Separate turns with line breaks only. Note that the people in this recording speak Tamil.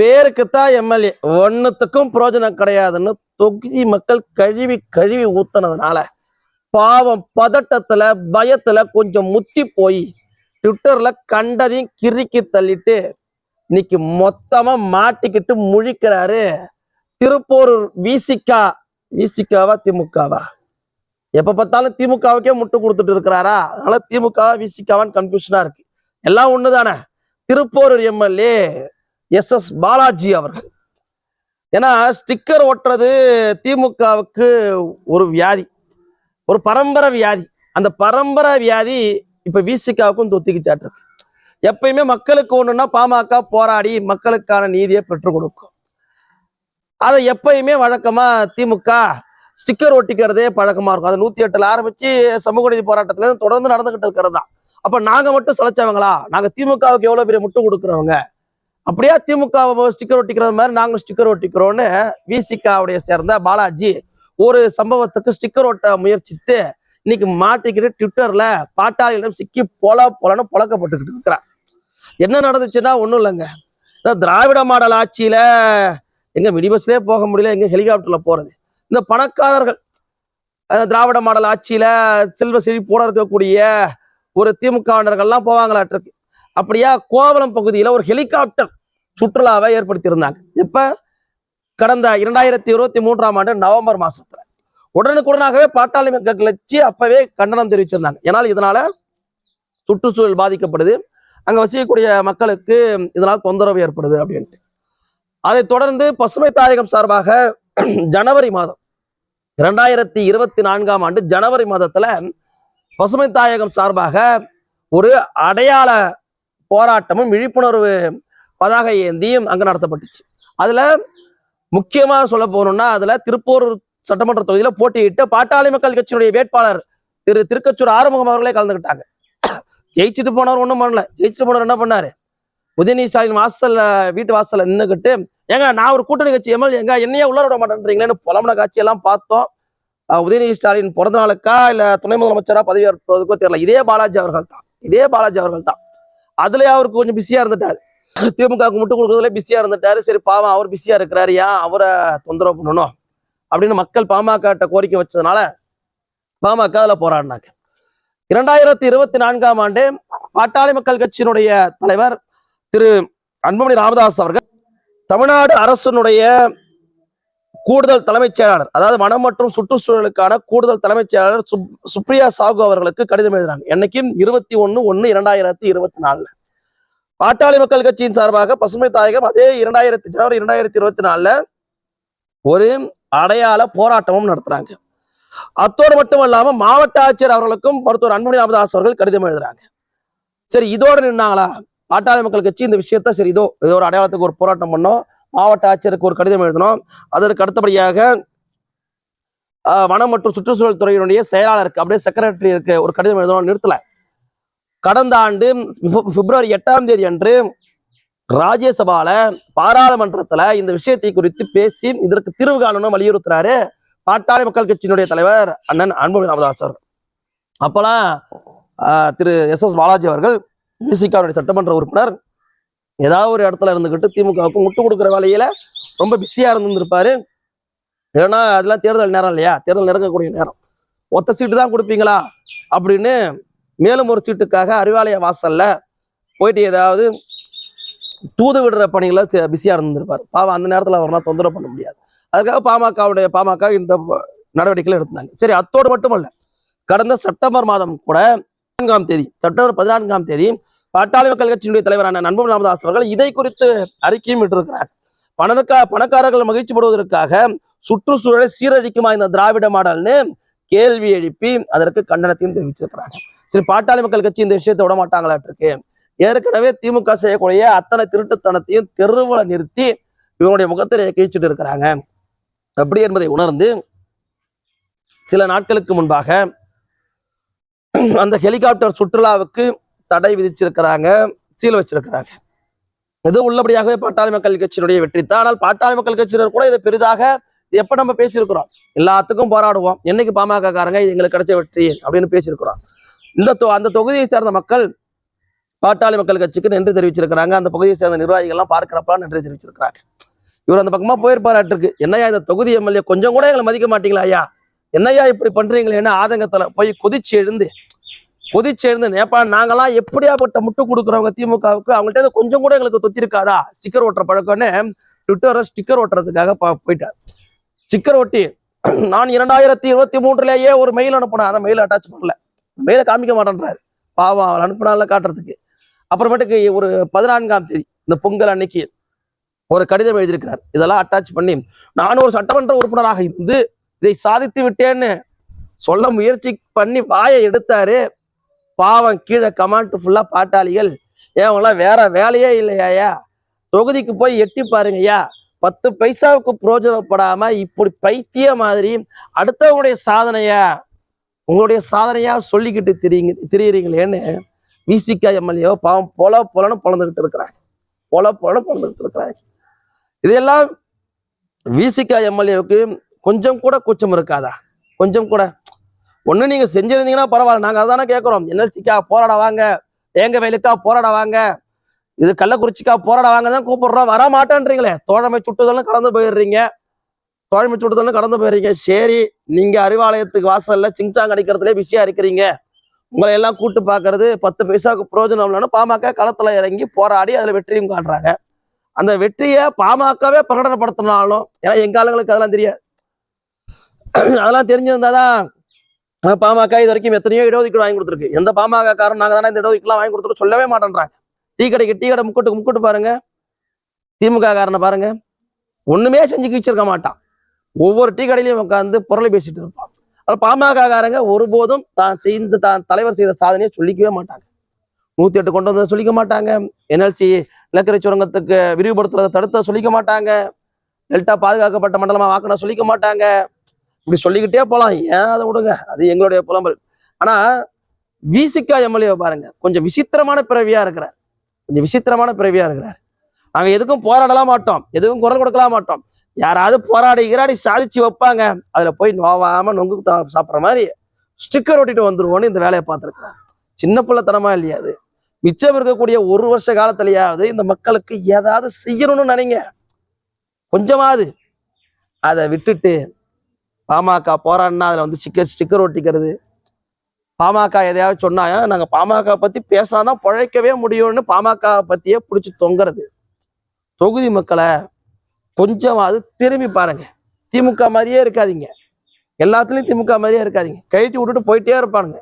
பேருக்குத்தான் எம்எல்ஏ. ஒன்னுத்துக்கும் பிரயோஜனம் கிடையாதுன்னு தொகுதி மக்கள் கழுவி கழுவி ஊத்துனதுனால பாவம் பதட்டத்துல பயத்துல கொஞ்சம் முத்தி போய் ட்விட்டர்ல கண்டதையும் கிறுக்கி தள்ளிட்டு இன்னைக்கு மொத்தமா மாட்டிக்கிட்டு முழிக்கிறாரு திருப்போரூர் விசிகா. விசிகாவா திமுகவா? எப்ப பார்த்தாலும் திமுகவுக்கே முட்டு கொடுத்துட்டு இருக்கிறாரா? அதனால திமுக விசிகாவான்னு கன்ஃபியூஷனா இருக்கு. எல்லாம் ஒண்ணுதானே? Thiruporur MLA S S Balaji அவர்கள். ஏன்னா ஸ்டிக்கர் ஒட்டுறது திமுகவுக்கு ஒரு வியாதி. ஒரு பரம்பரை வியாதி. அந்த பரம்பரை வியாதி இப்ப விசிகாவுக்கும் தொத்திக்கிச்சாட்டு எப்பயுமே மக்களுக்கு ஒண்ணுன்னா பாமக போராடி மக்களுக்கான நீதியை பெற்றுக் கொடுக்கும். அதை எப்பயுமே வழக்கமா திமுக ஸ்டிக்கர் ஒட்டிக்கிறதே பழக்கமா இருக்கும். அது நூத்தி எட்டுல ஆரம்பிச்சு சமூக நீதி போராட்டத்துல தொடர்ந்து நடந்துகிட்டு இருக்கிறது தான். அப்ப நாங்க மட்டும் சளைச்சவங்களா நாங்க திமுகவுக்கு எவ்வளவு பெரிய முட்டு கொடுக்குறவங்க? அப்படியே திமுக ஸ்டிக்கர் ஒட்டிக்கிறது மாதிரி நாங்களும் ஸ்டிக்கர் ஒட்டிக்கிறோன்னு விசிகாவுடைய சேர்ந்த பாலாஜி ஒரு சம்பவத்துக்கு ஸ்டிக்கர் ஒட்ட முயற்சித்து இன்னைக்கு மாட்டிக்கிட்டு ட்விட்டர்ல பாட்டாளிகளிடம் சிக்கி பொல பொலன்னு புழக்கப்பட்டுக்கிட்டு இருக்கிறார். என்ன நடந்துச்சுன்னா ஒண்ணும் இல்லைங்க. இந்த திராவிட மாடல் ஆட்சியில எங்க மினி பஸ்லயே போக முடியல எங்க ஹெலிகாப்டர்ல போறது. இந்த பணக்காரர்கள் திராவிட மாடல் ஆட்சியில செல்வ செழிப்போட இருக்கக்கூடிய ஒரு திமுகவினர்கள்லாம் போவாங்களாட்டிருக்கு அப்படியா கோவலம் பகுதியில் ஒரு ஹெலிகாப்டர் சுற்றுலாவை ஏற்படுத்தியிருந்தாங்க. எப்ப? கடந்த இரண்டாயிரத்தி இருபத்தி மூன்றாம் ஆண்டு நவம்பர் மாசத்துல. உடனுக்குடனாகவே பாட்டாளி மக்கள் கட்சி அப்பவே கண்டனம் தெரிவிச்சிருந்தாங்க. ஏன்னால் இதனால சுற்றுச்சூழல் பாதிக்கப்படுது. அங்க வசிக்கக்கூடிய மக்களுக்கு இதனால் தொந்தரவு ஏற்படுது அப்படின்ட்டு. அதைத் தொடர்ந்து பசுமை தாயகம் சார்பாக ஜனவரி மாதம் இரண்டாயிரத்தி இருபத்தி நான்காம் ஆண்டு ஜனவரி மாதத்துல பசுமை தாயகம் சார்பாக ஒரு அடையாள போராட்டமும் விழிப்புணர்வு பதாகை ஏந்தியும் அங்கே நடத்தப்பட்டுச்சு. அதுல முக்கியமா சொல்ல போகணும்னா அதுல திருப்பூர் சட்டமன்ற தொகுதியில போட்டியிட்டு பாட்டாளி மக்கள் கட்சியினுடைய வேட்பாளர் திரு திருக்கச்சூர் ஆறுமுகம் அவர்களே கலந்துக்கிட்டாங்க ஜெயிச்சுட்டு போனவர் ஒன்றும் பண்ணல. ஜெயிச்சுட்டு போனவர் என்ன பண்ணாரு? உதயநிதி ஸ்டாலின் வாசல்ல வீட்டு வாசல்ல நின்னுக்கிட்டு ஏங்க நான் ஒரு கூட்டணி கட்சி எம்எல்ஏ எங்க என்னையே உள்ள விட மாட்டேன்றீங்களேன்னு புலம்பன காட்சியெல்லாம் பார்த்தோம். உதயநிதி ஸ்டாலின் பிறந்த நாளுக்கா இல்ல துணை முதலமைச்சரா பதவி தெரியல. இதே பாலாஜி அவர்கள் தான் இதே பாலாஜி அவர்கள் தான் அதுலயே அவருக்கு கொஞ்சம் பிஸியா இருந்துட்டாரு. திமுகவுக்கு முட்டு கொடுக்குறதுல பிஸியா இருந்துட்டாரு. சரி பாவம் அவர் பிஸியா இருக்கிறாரு. ஏன் அவரை தொந்தரவு பண்ணணும்? அப்படின்னு மக்கள் பாமக கோரிக்கை வச்சதுனால பாமக அதுல போராடினாங்க. இரண்டாயிரத்தி இருபத்தி நான்காம் ஆண்டு பாட்டாளி மக்கள் கட்சியினுடைய தலைவர் திரு அன்புமணி ராமதாஸ் அவர்கள் தமிழ்நாடு அரசனுடைய கூடுதல் தலைமைச் செயலாளர் அதாவது வனம் மற்றும் சுற்றுச்சூழலுக்கான கூடுதல் தலைமைச் செயலாளர் சுப்ரியா சாகு அவர்களுக்கு கடிதம் எழுதுறாங்க. என்னைக்கும் இருபத்தி ஒன்னு ஒன்னு இரண்டாயிரத்தி இருபத்தி நாலுல. பாட்டாளி மக்கள் கட்சியின் சார்பாக பசுமை தாயகம் அதே இரண்டாயிரத்தி ஜனவரி இரண்டாயிரத்தி இருபத்தி நாலுல ஒரு அடையாள போராட்டமும் நடத்துறாங்க. அத்தோடு மட்டும் இல்லாம மாவட்ட ஆட்சியர் அவர்களுக்கும் மருத்துவர் அன்புமணி ராமதாஸ் அவர்கள் கடிதம் எழுதுறாங்க. சரி இதோட நின்னாங்களா? பாட்டாளி மக்கள் கட்சி இந்த விஷயத்த சரி இதோ ஏதோ ஒரு அடையாளத்துக்கு ஒரு போராட்டம் பண்ணோம். மாவட்ட ஆட்சியருக்கு ஒரு கடிதம் எழுதணும். அதற்கு அடுத்தபடியாக ஆஹ், வனம் மற்றும் சுற்றுச்சூழல் துறையினுடைய செயலாளருக்கு அப்படியே செக்ரட்டரி இருக்கு ஒரு கடிதம் எழுதணும் நிறுத்தல. கடந்த ஆண்டு பிப்ரவரி எட்டாம் தேதி அன்று ராஜ்யசபால பாராளுமன்றத்துல இந்த விஷயத்தை குறித்து பேசி இதற்கு தீர்வு காணணும் வலியுறுத்துறாரு பாட்டாளி மக்கள் கட்சியினுடைய தலைவர் அண்ணன் அன்புமணி ராமதாஸ் அவர்கள். அப்பெல்லாம் திரு எஸ் எஸ் பாலாஜி அவர்கள் விசிகாவுடைய சட்டமன்ற உறுப்பினர் ஏதாவது ஒரு இடத்துல இருந்துக்கிட்டு திமுகவுக்கு முட்டு கொடுக்குற வேலையில ரொம்ப பிஸியா இருந்திருப்பாரு ஏன்னா அதெல்லாம் தேர்தல் நேரம் இல்லையா? தேர்தல் நெருங்கக்கூடிய நேரம். ஒத்த சீட்டு தான் கொடுப்பீங்களா? அப்படின்னு மேலும் ஒரு சீட்டுக்காக அறிவாலய வாசல்ல போயிட்டு ஏதாவது தூது விடுற பணிகளை பிஸியாக இருந்திருப்பார். பாவம் அந்த நேரத்தில் அவரெல்லாம் தொந்தரவு பண்ண முடியாது. அதுக்காக பாமகவுடைய பாமக இந்த நடவடிக்கைகள் எடுத்தாங்க சரி அத்தோடு மட்டுமல்ல கடந்த செப்டம்பர் மாதம் கூட பதினான்காம் தேதி செப்டம்பர் பதினான்காம் தேதி பாட்டாளி மக்கள் கட்சியினுடைய தலைவரான நண்பன் ராமதாஸ் அவர்கள் இதை குறித்து அறிக்கையும் விட்டிருக்கிறார் பணக்கா பணக்காரர்கள் மகிழ்ச்சிப்படுவதற்காக சுற்றுச்சூழலை சீரழிக்குமா இந்த திராவிட மாடல்னு கேள்வி எழுப்பி அதற்கு கண்டனத்தையும் தெரிவிச்சிருக்கிறாங்க சரி பாட்டாளி மக்கள் கட்சி இந்த விஷயத்தை விட மாட்டாங்களாட்டிருக்கு. ஏற்கனவே திமுக செய்யக்கூடிய அத்தனை திருட்டுத்தனத்தையும் தெருவில் நிறுத்தி இவங்களுடைய முகத்திரையை கிழிச்சிட்டு இருக்கிறாங்க. அப்படி என்பதை உணர்ந்து சில நாட்களுக்கு முன்பாக அந்த ஹெலிகாப்டர் சுற்றுலாவுக்கு தடை விதிச்சிருக்கிறாங்க சீல் வச்சிருக்கிறாங்க. இது உள்ளபடியாகவே பாட்டாளி மக்கள் கட்சியினுடைய வெற்றி தான். ஆனால் பாட்டாளி மக்கள் கட்சியினர் கூட இதை பெரிதாக எப்ப நம்ம பேசியிருக்கிறோம்? எல்லாத்துக்கும் போராடுவோம். என்னைக்கு பாமக காரங்க இது எங்களுக்கு கிடைச்ச வெற்றி அப்படின்னு பேசியிருக்கிறோம். இந்த தொ- அந்த தொகுதியை சேர்ந்த மக்கள் பாட்டாளி மக்கள் கட்சிக்கு நன்றி தெரிவிச்சிருக்கிறாங்க. அந்த பகுதியை சேர்ந்த நிர்வாகிகள்லாம் பார்க்கிறப்ப நன்றி தெரிவிச்சிருக்கிறாங்க. இவர் அந்த பக்கமா போயிருப்பாராட்டிருக்கு. என்னய்யா இந்த தொகுதி எம்எல்ஏ? கொஞ்சம் கூட எங்களை மதிக்க மாட்டீங்களா ஐயா? என்னய்யா இப்படி பண்றீங்களேன்னு ஆதங்கத்துல போய் கொதிச்சு எழுந்து கொதிச்சு எழுந்து நேப்பா நாங்கெல்லாம் எப்படியாப்பட்ட முட்டு கொடுக்குறவங்க திமுகவுக்கு? அவங்கள்ட்ட கொஞ்சம் கூட எங்களுக்கு தொத்திருக்காதா? ஸ்டிக்கர் ஓட்டுற பழக்கம்னு ட்விட்டரை ஸ்டிக்கர் ஓட்டுறதுக்காக போயிட்டார். ஸ்டிக்கர் ஒட்டி நான் இரண்டாயிரத்தி இருபத்தி மூன்றுலேயே ஒரு மெயில் அனுப்பினேன். அந்த மெயில் அட்டாச் பண்ணல. மெயிலை காமிக்க மாட்டேன்றாரு. பாவம் அவர் அனுப்பினால காட்டுறதுக்கு. அப்புறமேட்டுக்கு ஒரு பதினான்காம் தேதி இந்த பொங்கல் அன்னைக்கு ஒரு கடிதம் எழுதியிருக்கிறார். இதெல்லாம் அட்டாச் பண்ணி நான் ஒரு சட்டமன்ற உறுப்பினராக இருந்து இதை சாதித்து விட்டேன்னு சொல்ல முயற்சி பண்ணி வாயை எடுத்தாரு. பாவம் கீழே கமாண்ட் ஃபுல்லாக பாட்டாளிகள். ஏன் அவங்களாம் வேற வேலையே இல்லையாயா தொகுதிக்கு போய் எட்டி பாருங்கய்யா பத்து பைசாவுக்கு பிரயோஜனப்படாம இப்படி பைத்திய மாதிரி அடுத்தவங்களுடைய சாதனையா? உங்களுடைய சாதனையா சொல்லிக்கிட்டு தெரியுங்க தெரியுறீங்களேன்னு விசிகா எம்எல்ஏ பாவம் பொல பொலன்னு பொழந்துகிட்டு இருக்கிறாங்க. பொல பொலன்னு பொழந்துகிட்டு இருக்கிறாங்க. இதெல்லாம் விசிகா எம்எல்ஏவுக்கு கொஞ்சம் கூட கூச்சம் இருக்காதா? கொஞ்சம் கூட. ஒன்று நீங்கள் செஞ்சிருந்தீங்கன்னா பரவாயில்ல. நாங்கள் அதானே கேட்குறோம் என்எல்சிக்கா போராட வாங்க. எங்க வயலுக்கா போராட வாங்க. இது கள்ளக்குறிச்சிக்கா போராட வாங்க தான் கூப்பிடுறோம். வர மாட்டேன்றீங்களே. தோழமை சுட்டுதல்னு கடந்து போயிடுறீங்க. தோழமை சுட்டுதல்னு கடந்து போயிடுறீங்க. சரி நீங்கள் அறிவாலயத்துக்கு வாசலில் சிங்சாங் அடிக்கிறதுலே பிஸியாக இருக்கிறீங்க. உங்களை எல்லாம் கூட்டு பார்க்கறது பத்து பைசாவுக்கு பிரயோஜனம் இல்லைன்னு பாமக களத்தில் இறங்கி போராடி அதில் வெற்றியும் காட்டுறாங்க அந்த வெற்றியை பாமகவே பிரகடனப்படுத்தினாலும் ஏன்னா எங்க ஆளுங்களுக்கு அதெல்லாம் தெரியாது. அதெல்லாம் தெரிஞ்சிருந்தாதான் பாமக இது வரைக்கும் எத்தனையோ இடஒதுக்கீடு வாங்கி கொடுத்துருக்கு. எந்த பாமக காரணம் நாங்கள் தானே இந்த இடஒதுக்கீடுலாம் வாங்கி கொடுத்துருக்கோம் சொல்லவே மாட்டேன்றாங்க டீ கடைக்கு டீ கடை முக்குட்டு முக்குட்டு பாருங்க. திமுக காரனை பாருங்க. ஒண்ணுமே செஞ்சு கிழிச்சிருக்க மாட்டான். ஒவ்வொரு டீ கடையிலையும் உட்காந்து பொருளை பேசிட்டு இருப்பான். அது பாமக காரங்க ஒருபோதும் தான் செய்த தான் தலைவர் செய்த சாதனையை சொல்லிக்கவே மாட்டாங்க. நூத்தி எட்டு கொண்டு வந்ததை சொல்லிக்க மாட்டாங்க. என்எல்சி நிலக்கரி சுரங்கத்துக்கு விரிவுபடுத்துறதை தடுத்த சொல்லிக்க மாட்டாங்க. டெல்டா பாதுகாக்கப்பட்ட மண்டலமா வாக்குனா சொல்லிக்க மாட்டாங்க. இப்படி சொல்லிக்கிட்டே போகலாம் ஏன் அதை விடுங்க? அது எங்களுடைய புலம்பல். ஆனா விசிகா எம்எல்ஏ பாருங்க. கொஞ்சம் விசித்திரமான பிறவியா இருக்கிறார். கொஞ்சம் விசித்திரமான பிறவியா இருக்கிறார். நாங்க எதுக்கும் போராடலாம் மாட்டோம். எதுவும் குரல் கொடுக்கலாம் மாட்டோம். யாராவது போராடி கிராடி சாதிச்சு வைப்பாங்க. அதுல போய் நோவாம நொங்கு தா- சாப்பிடுற மாதிரி ஸ்டிக்கர் ஒட்டிட்டு வந்துருவோன்னு இந்த வேலையை பார்த்துருக்கிறார். சின்ன பிள்ளைத்தனமா இல்லையா அது? மிச்சம் இருக்கக்கூடிய ஒரு வருஷ காலத்திலேயாவது இந்த மக்களுக்கு ஏதாவது செய்யணும்னு நினைங்க. கொஞ்சமாவது. அதை விட்டுட்டு பாமக போராடினா அதில் வந்து ஸ்டிக்கர் ஸ்டிக்கர் ஒட்டிக்கிறது. பாமக எதையாவது சொன்னா நாங்கள் பாமக பற்றி பேசினா தான் பிழைக்கவே முடியும்னு பாமக பற்றியே பிடிச்சி தொங்குறது. தொகுதி மக்களை கொஞ்சமாவது திரும்பி பாருங்க. திமுக மாதிரியே இருக்காதீங்க. எல்லாத்துலேயும் திமுக மாதிரியே இருக்காதிங்க. கழட்டி விட்டுட்டு போயிட்டே இருப்பானுங்க.